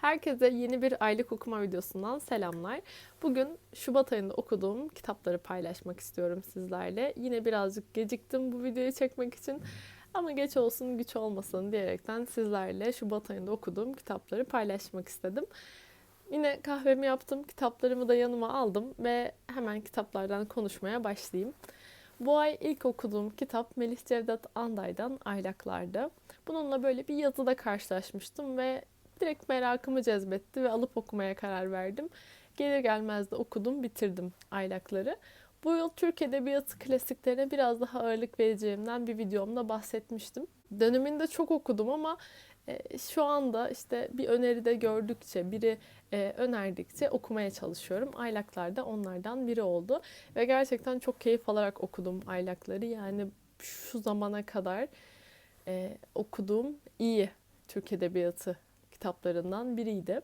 Herkese yeni bir aylık okuma videosundan selamlar. Bugün Şubat ayında okuduğum kitapları paylaşmak istiyorum sizlerle. Yine birazcık geciktim bu videoyu çekmek için. Ama geç olsun güç olmasın diyerekten sizlerle Şubat ayında okuduğum kitapları paylaşmak istedim. Yine kahvemi yaptım, kitaplarımı da yanıma aldım ve hemen kitaplardan konuşmaya başlayayım. Bu ay ilk okuduğum kitap Melih Cevdet Anday'dan Aylaklar'dı. Bununla böyle bir yazıda karşılaşmıştım ve direkt merakımı cezbetti ve alıp okumaya karar verdim. Gelir gelmez de okudum, bitirdim Aylakları. Bu yıl Türk Edebiyatı klasiklerine biraz daha ağırlık vereceğimden bir videomda bahsetmiştim. Döneminde çok okudum ama e, şu anda işte bir öneride gördükçe, biri e, önerdikçe okumaya çalışıyorum. Aylaklar da onlardan biri oldu. Ve gerçekten çok keyif alarak okudum Aylakları. Yani şu zamana kadar e, okuduğum iyi Türk Edebiyatı kitaplarından biriydi.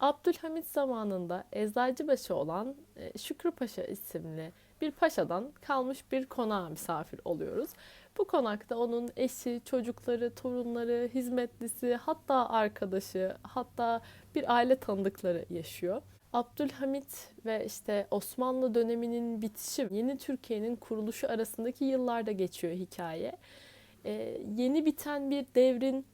Abdülhamit zamanında Eczacıbaşı olan e, Şükrü Paşa isimli bir paşadan kalmış bir konağa misafir oluyoruz. Bu konakta onun eşi, çocukları, torunları, hizmetlisi, hatta arkadaşı, hatta bir aile tanıdıkları yaşıyor. Abdülhamit ve işte Osmanlı döneminin bitişi, yeni Türkiye'nin kuruluşu arasındaki yıllarda geçiyor hikaye. Ee, yeni biten bir devrin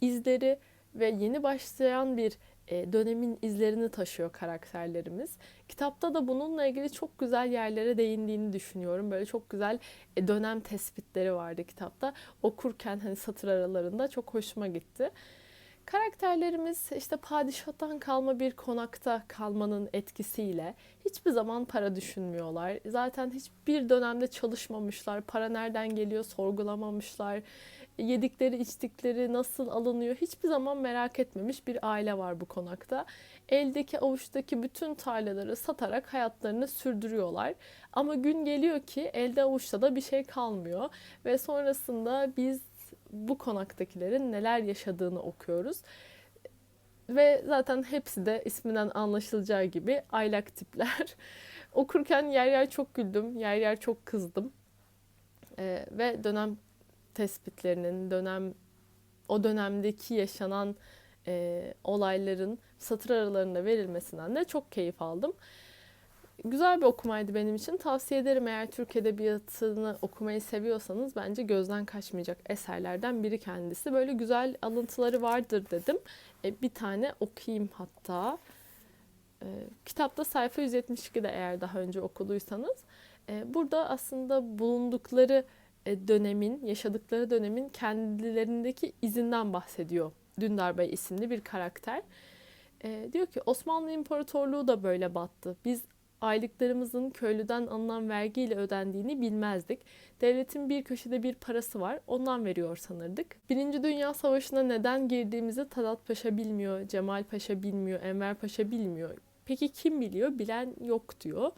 izleri ve yeni başlayan bir e, dönemin izlerini taşıyor karakterlerimiz. Kitapta da bununla ilgili çok güzel yerlere değindiğini düşünüyorum. Böyle çok güzel e, dönem tespitleri vardı kitapta. Okurken hani satır aralarında çok hoşuma gitti. Karakterlerimiz işte padişahtan kalma bir konakta kalmanın etkisiyle hiçbir zaman para düşünmüyorlar. Zaten hiçbir dönemde çalışmamışlar. Para nereden geliyor sorgulamamışlar. Yedikleri içtikleri nasıl alınıyor hiçbir zaman merak etmemiş bir aile var bu konakta. Eldeki avuçtaki bütün tarlaları satarak hayatlarını sürdürüyorlar. Ama gün geliyor ki elde avuçta da bir şey kalmıyor. Ve sonrasında biz bu konaktakilerin neler yaşadığını okuyoruz. Ve zaten hepsi de isminden anlaşılacağı gibi aylak tipler. Okurken yer yer çok güldüm, yer yer çok kızdım. Ee, ve dönem tespitlerinin, dönem o dönemdeki yaşanan e, olayların satır aralarında verilmesinden de çok keyif aldım. Güzel bir okumaydı benim için. Tavsiye ederim eğer Türk Edebiyatı'nı okumayı seviyorsanız bence gözden kaçmayacak eserlerden biri kendisi. Böyle güzel alıntıları vardır dedim. E, bir tane okuyayım hatta. E, kitapta sayfa 172'de eğer daha önce okuduysanız. E, burada aslında bulundukları dönemin, yaşadıkları dönemin kendilerindeki izinden bahsediyor. Dündar Bey isimli bir karakter. E, diyor ki Osmanlı İmparatorluğu da böyle battı. Biz aylıklarımızın köylüden alınan vergiyle ödendiğini bilmezdik. Devletin bir köşede bir parası var, ondan veriyor sanırdık. Birinci Dünya Savaşı'na neden girdiğimizi Talat Paşa bilmiyor, Cemal Paşa bilmiyor, Enver Paşa bilmiyor. Peki kim biliyor? Bilen yok diyor.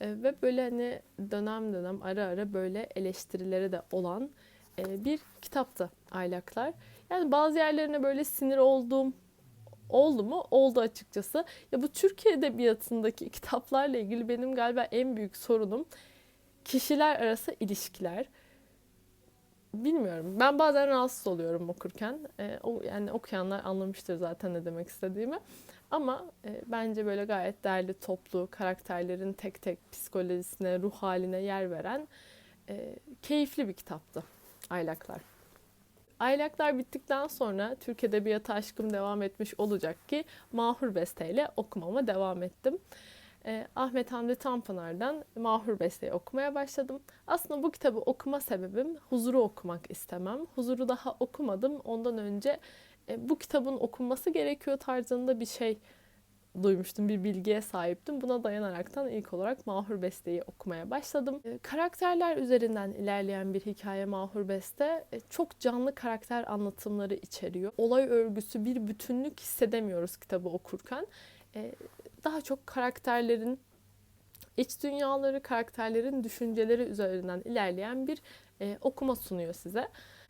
E, ve böyle hani dönem dönem ara ara böyle eleştirileri de olan e, bir kitaptı Aylaklar. Yani bazı yerlerine böyle sinir olduğum oldu mu? Oldu açıkçası. Ya bu Türkiye Edebiyatı'ndaki kitaplarla ilgili benim galiba en büyük sorunum kişiler arası ilişkiler. Bilmiyorum. Ben bazen rahatsız oluyorum okurken. E, o yani okuyanlar anlamıştır zaten ne demek istediğimi. Ama e, bence böyle gayet değerli toplu karakterlerin tek tek psikolojisine, ruh haline yer veren e, keyifli bir kitaptı Aylaklar. Aylaklar bittikten sonra Türk Edebiyatı aşkım devam etmiş olacak ki Mahur Beste ile okumama devam ettim. Eh, Ahmet Hamdi Tanpınar'dan Mahur Beste'yi okumaya başladım. Aslında bu kitabı okuma sebebim huzuru okumak istemem. Huzuru daha okumadım. Ondan önce e, bu kitabın okunması gerekiyor tarzında bir şey duymuştum, bir bilgiye sahiptim. Buna dayanaraktan ilk olarak Mahur Beste'yi okumaya başladım. E, karakterler üzerinden ilerleyen bir hikaye Mahur Beste. E, çok canlı karakter anlatımları içeriyor. Olay örgüsü bir bütünlük hissedemiyoruz kitabı okurken. Daha çok karakterlerin iç dünyaları, karakterlerin düşünceleri üzerinden ilerleyen bir okuma sunuyor size.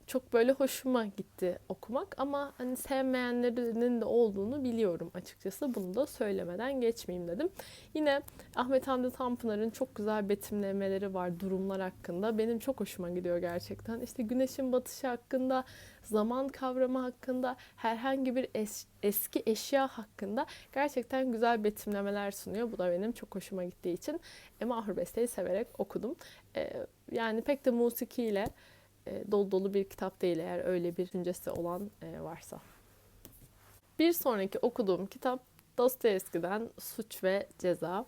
Çok böyle hoşuma gitti okumak ama hani sevmeyenlerinin de olduğunu biliyorum açıkçası. Bunu da söylemeden geçmeyeyim dedim. Yine Ahmet Hamdi Tanpınar'ın çok güzel betimlemeleri var durumlar hakkında. Benim çok hoşuma gidiyor gerçekten. İşte güneşin batışı hakkında, zaman kavramı hakkında, herhangi bir es- eski eşya hakkında gerçekten güzel betimlemeler sunuyor. Bu da benim çok hoşuma gittiği için e, Mahur Beste'yi severek okudum. E, yani pek de musikiyle e, dolu dolu bir kitap değil eğer öyle bir düşüncesi olan e, varsa. Bir sonraki okuduğum kitap Dostoyevski'den Suç ve Ceza.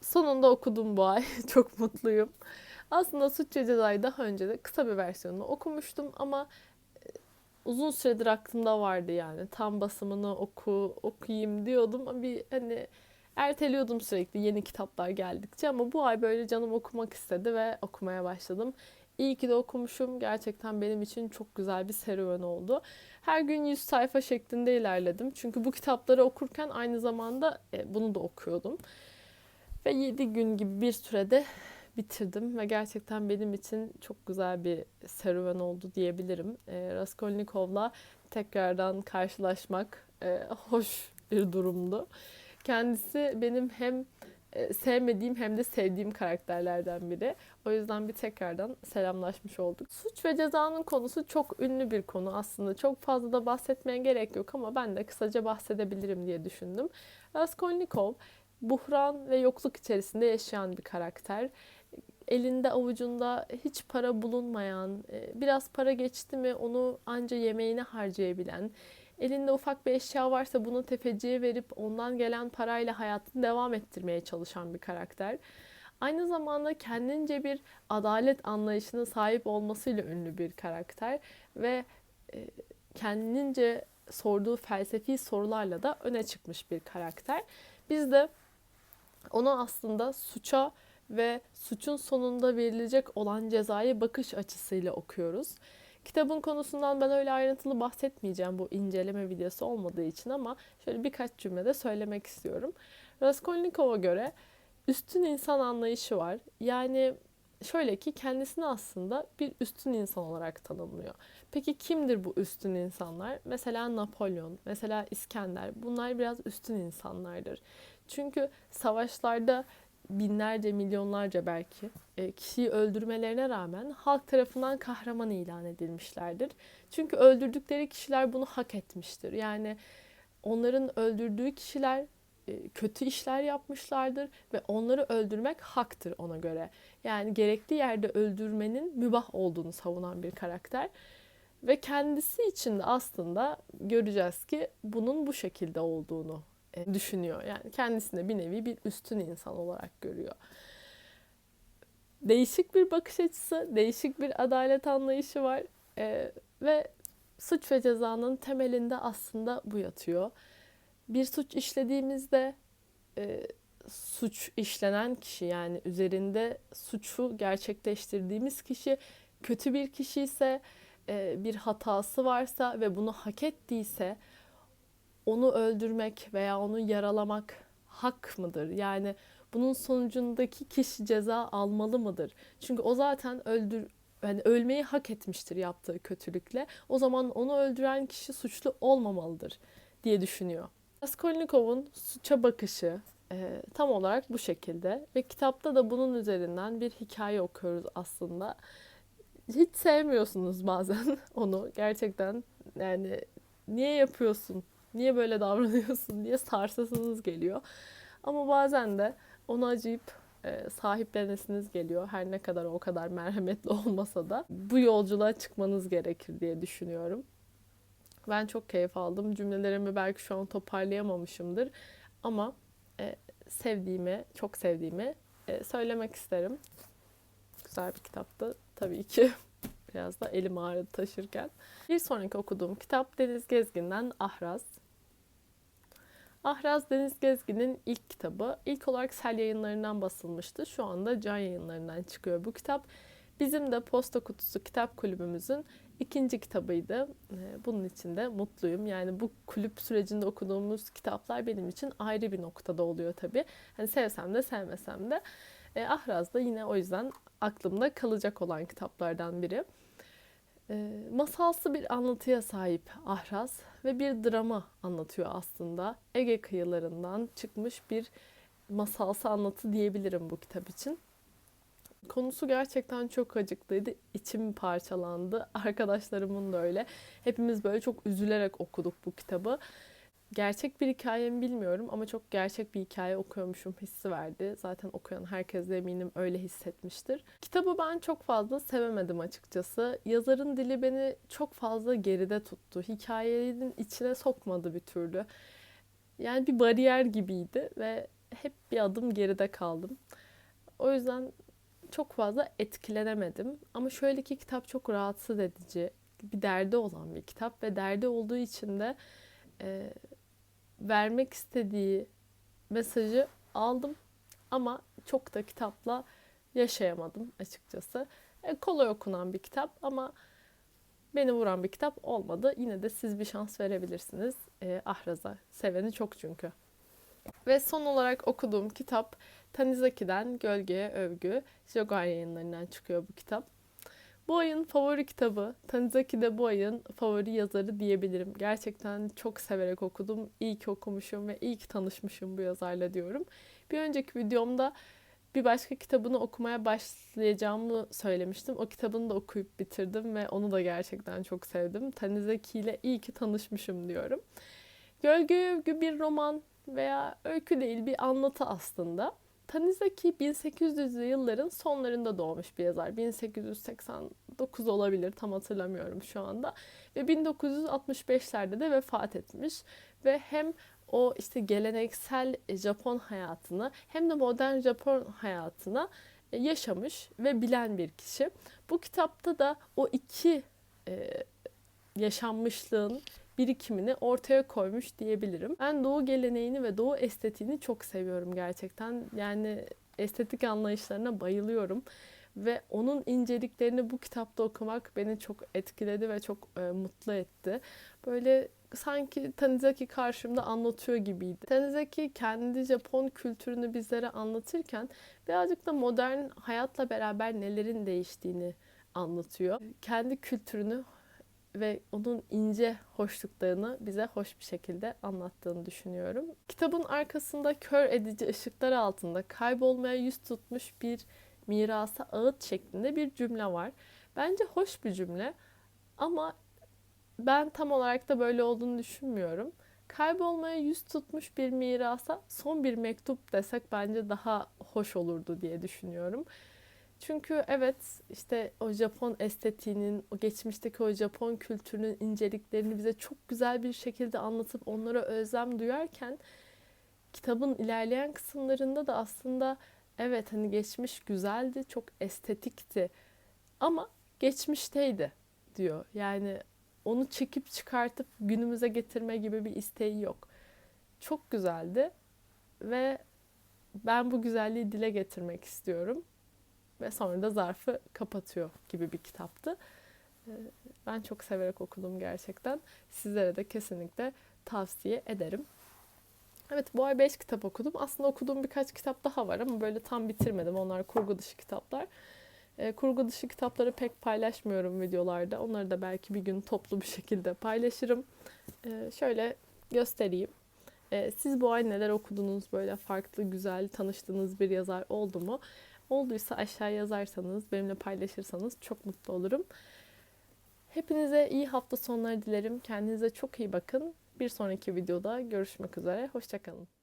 Sonunda okudum bu ay. Çok mutluyum. Aslında Suç ve Ceza'yı daha önce de kısa bir versiyonunu okumuştum ama e, uzun süredir aklımda vardı yani. Tam basımını oku, okuyayım diyordum ama bir hani erteliyordum sürekli yeni kitaplar geldikçe ama bu ay böyle canım okumak istedi ve okumaya başladım. İyi ki de okumuşum. Gerçekten benim için çok güzel bir serüven oldu. Her gün 100 sayfa şeklinde ilerledim. Çünkü bu kitapları okurken aynı zamanda e, bunu da okuyordum. Ve 7 gün gibi bir sürede bitirdim ve gerçekten benim için çok güzel bir serüven oldu diyebilirim. E, Raskolnikov'la tekrardan karşılaşmak e, hoş bir durumdu. Kendisi benim hem sevmediğim hem de sevdiğim karakterlerden biri. O yüzden bir tekrardan selamlaşmış olduk. Suç ve cezanın konusu çok ünlü bir konu aslında. Çok fazla da bahsetmeye gerek yok ama ben de kısaca bahsedebilirim diye düşündüm. Raskolnikov buhran ve yokluk içerisinde yaşayan bir karakter. Elinde avucunda hiç para bulunmayan, e, biraz para geçti mi onu anca yemeğine harcayabilen, elinde ufak bir eşya varsa bunu tefeciye verip ondan gelen parayla hayatını devam ettirmeye çalışan bir karakter. Aynı zamanda kendince bir adalet anlayışına sahip olmasıyla ünlü bir karakter ve e, kendince sorduğu felsefi sorularla da öne çıkmış bir karakter. Biz de onu aslında suça ve suçun sonunda verilecek olan cezayı bakış açısıyla okuyoruz. Kitabın konusundan ben öyle ayrıntılı bahsetmeyeceğim bu inceleme videosu olmadığı için ama şöyle birkaç cümlede söylemek istiyorum. Raskolnikov'a göre üstün insan anlayışı var. Yani şöyle ki kendisini aslında bir üstün insan olarak tanımlıyor. Peki kimdir bu üstün insanlar? Mesela Napolyon, mesela İskender. Bunlar biraz üstün insanlardır. Çünkü savaşlarda binlerce, milyonlarca belki e, kişiyi öldürmelerine rağmen halk tarafından kahraman ilan edilmişlerdir. Çünkü öldürdükleri kişiler bunu hak etmiştir. Yani onların öldürdüğü kişiler e, kötü işler yapmışlardır ve onları öldürmek haktır ona göre. Yani gerekli yerde öldürmenin mübah olduğunu savunan bir karakter. Ve kendisi için de aslında göreceğiz ki bunun bu şekilde olduğunu düşünüyor. Yani kendisine bir nevi bir üstün insan olarak görüyor. Değişik bir bakış açısı, değişik bir adalet anlayışı var ee, ve suç ve cezanın temelinde aslında bu yatıyor. Bir suç işlediğimizde e, suç işlenen kişi yani üzerinde suçu gerçekleştirdiğimiz kişi kötü bir kişi ise e, bir hatası varsa ve bunu hak ettiyse onu öldürmek veya onu yaralamak hak mıdır? Yani bunun sonucundaki kişi ceza almalı mıdır? Çünkü o zaten öldür yani ölmeyi hak etmiştir yaptığı kötülükle. O zaman onu öldüren kişi suçlu olmamalıdır diye düşünüyor. Raskolnikov'un suça bakışı e, tam olarak bu şekilde ve kitapta da bunun üzerinden bir hikaye okuyoruz aslında. Hiç sevmiyorsunuz bazen onu gerçekten yani niye yapıyorsun niye böyle davranıyorsun diye sarsasınız geliyor. Ama bazen de onu acıyıp e, sahiplenesiniz geliyor. Her ne kadar o kadar merhametli olmasa da bu yolculuğa çıkmanız gerekir diye düşünüyorum. Ben çok keyif aldım. Cümlelerimi belki şu an toparlayamamışımdır. Ama e, sevdiğimi, çok sevdiğimi e, söylemek isterim. Güzel bir kitaptı tabii ki. Biraz da elim ağrıdı taşırken. Bir sonraki okuduğum kitap Deniz Gezgin'den Ahraz. Ahraz Deniz Gezgin'in ilk kitabı. İlk olarak Sel yayınlarından basılmıştı. Şu anda Can yayınlarından çıkıyor bu kitap. Bizim de Posta Kutusu Kitap Kulübümüzün ikinci kitabıydı. Ee, bunun için de mutluyum. Yani bu kulüp sürecinde okuduğumuz kitaplar benim için ayrı bir noktada oluyor tabii. Hani sevsem de sevmesem de. E, Ahraz da yine o yüzden aklımda kalacak olan kitaplardan biri. E, masalsı bir anlatıya sahip Ahraz ve bir drama anlatıyor aslında. Ege kıyılarından çıkmış bir masalsı anlatı diyebilirim bu kitap için. Konusu gerçekten çok acıklıydı. İçim parçalandı. Arkadaşlarımın da öyle. Hepimiz böyle çok üzülerek okuduk bu kitabı. Gerçek bir hikaye mi bilmiyorum ama çok gerçek bir hikaye okuyormuşum hissi verdi. Zaten okuyan herkes de eminim öyle hissetmiştir. Kitabı ben çok fazla sevemedim açıkçası. Yazarın dili beni çok fazla geride tuttu. Hikayenin içine sokmadı bir türlü. Yani bir bariyer gibiydi ve hep bir adım geride kaldım. O yüzden çok fazla etkilenemedim. Ama şöyle ki kitap çok rahatsız edici, bir derdi olan bir kitap ve derdi olduğu için de vermek istediği mesajı aldım ama çok da kitapla yaşayamadım açıkçası. E, kolay okunan bir kitap ama beni vuran bir kitap olmadı. Yine de siz bir şans verebilirsiniz e, Ahraz'a. Seveni çok çünkü. Ve son olarak okuduğum kitap Tanizaki'den Gölgeye Övgü. Jogar yayınlarından çıkıyor bu kitap. Bu ayın favori kitabı. Tanizaki de bu ayın favori yazarı diyebilirim. Gerçekten çok severek okudum. İyi ki okumuşum ve iyi ki tanışmışım bu yazarla diyorum. Bir önceki videomda bir başka kitabını okumaya başlayacağımı söylemiştim. O kitabını da okuyup bitirdim ve onu da gerçekten çok sevdim. Tanizaki ile iyi ki tanışmışım diyorum. Gölge Övgü bir roman veya öykü değil bir anlatı aslında. Tanizaki 1800'lü yılların sonlarında doğmuş bir yazar. 1889 olabilir tam hatırlamıyorum şu anda. Ve 1965'lerde de vefat etmiş. Ve hem o işte geleneksel Japon hayatını hem de modern Japon hayatını yaşamış ve bilen bir kişi. Bu kitapta da o iki e, yaşanmışlığın birikimini ortaya koymuş diyebilirim. Ben doğu geleneğini ve doğu estetiğini çok seviyorum gerçekten. Yani estetik anlayışlarına bayılıyorum ve onun inceliklerini bu kitapta okumak beni çok etkiledi ve çok e, mutlu etti. Böyle sanki Tanizaki karşımda anlatıyor gibiydi. Tanizaki kendi Japon kültürünü bizlere anlatırken birazcık da modern hayatla beraber nelerin değiştiğini anlatıyor. Kendi kültürünü ve onun ince hoşluklarını bize hoş bir şekilde anlattığını düşünüyorum. Kitabın arkasında kör edici ışıklar altında kaybolmaya yüz tutmuş bir mirasa ağıt şeklinde bir cümle var. Bence hoş bir cümle ama ben tam olarak da böyle olduğunu düşünmüyorum. Kaybolmaya yüz tutmuş bir mirasa son bir mektup desek bence daha hoş olurdu diye düşünüyorum. Çünkü evet işte o Japon estetiğinin, o geçmişteki o Japon kültürünün inceliklerini bize çok güzel bir şekilde anlatıp onlara özlem duyarken kitabın ilerleyen kısımlarında da aslında evet hani geçmiş güzeldi, çok estetikti ama geçmişteydi diyor. Yani onu çekip çıkartıp günümüze getirme gibi bir isteği yok. Çok güzeldi ve ben bu güzelliği dile getirmek istiyorum ve sonra da zarfı kapatıyor gibi bir kitaptı. Ee, ben çok severek okudum gerçekten. Sizlere de kesinlikle tavsiye ederim. Evet bu ay 5 kitap okudum. Aslında okuduğum birkaç kitap daha var ama böyle tam bitirmedim. Onlar kurgu dışı kitaplar. E, kurgu dışı kitapları pek paylaşmıyorum videolarda. Onları da belki bir gün toplu bir şekilde paylaşırım. E, şöyle göstereyim. Siz bu ay neler okudunuz? Böyle farklı, güzel, tanıştığınız bir yazar oldu mu? Olduysa aşağı yazarsanız, benimle paylaşırsanız çok mutlu olurum. Hepinize iyi hafta sonları dilerim. Kendinize çok iyi bakın. Bir sonraki videoda görüşmek üzere. Hoşçakalın.